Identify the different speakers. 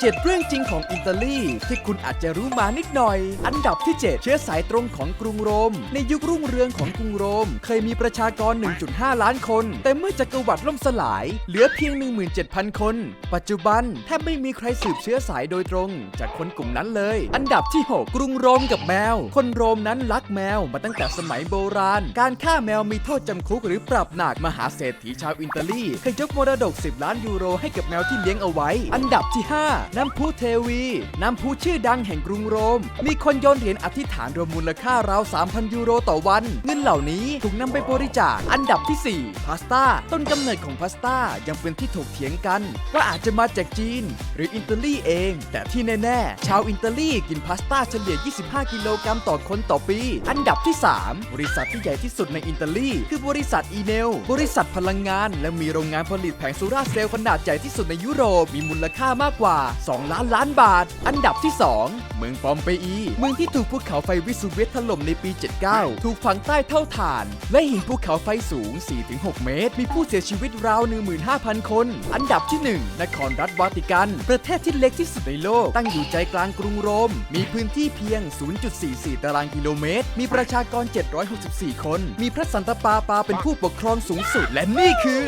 Speaker 1: 7 เรื่องจริงของอิตาลี ที่คุณอาจจะรู้มานิดหน่อย อันดับที่ 7 เชื้อสายตรงของกรุงโรม ในยุครุ่งเรืองของกรุงโรม เคยมีประชากร 1.5 ล้านคน แต่เมื่อจักรวรรดิล่มสลาย เหลือเพียง 17,000 คน ปัจจุบันแทบไม่มีใครสืบเชื้อสายโดยตรง จากคนกลุ่มนั้นเลย อันดับที่ 6 กรุงโรมกับแมว คนโรมนั้นรักแมวมาตั้งแต่สมัยโบราณ การฆ่าแมวมีโทษจำคุกหรือปรับหนักมหาเศรษฐีชาวอิตาลีเคยยกมรดก 10 ล้านยูโรให้กับแมวที่เลี้ยงเอาไว้ อันดับที่ 5น้ำพุเทวี น้ำพุชื่อดังแห่งกรุงโรม มีคนโยนเหรียญอธิษฐานรวมมูลค่าราว 3,000 ยูโรต่อวัน เงินเหล่านี้ถูกนำไปบริจาค อันดับที่ 4 พาสต้า ต้นกำเนิดของพาสต้ายังเป็นที่ถกเถียงกัน ว่าอาจจะมาจากจีน หรืออิตาลีเอง แต่ที่แน่ๆ ชาวอิตาลีกินพาสต้าเฉลี่ย 25 กิโลกรัมต่อคนต่อปี อันดับที่ 3 บริษัทที่ใหญ่ที่สุดในอิตาลี คือบริษัทอีเนล บริษัทพลังงาน และมีโรงงานผลิตแผงโซลาร์เซลล์ขนาดใหญ่ที่สุดในยุโรป มีมูลค่ามากกว่า2 ล้านล้านบาท อันดับที่ 2 เมืองปอมเปอี เมืองที่ถูกภูเขาไฟวิสูเวียสถล่มในปี 79 ถูกฝังใต้เท่าฐาน และหินภูเขาไฟสูง 4-6 เมตร มีผู้เสียชีวิตราว 15,000 คน อันดับที่ 1 นครรัฐวาติกัน ประเทศที่เล็กที่สุดในโลก ตั้งอยู่ใจกลางกรุงโรม มีพื้นที่เพียง 0.44 ตารางกิโลเมตร มีประชากร 764 คน มีพระสันตะปาปาเป็นผู้ปกครองสูงสุด และนี่คือ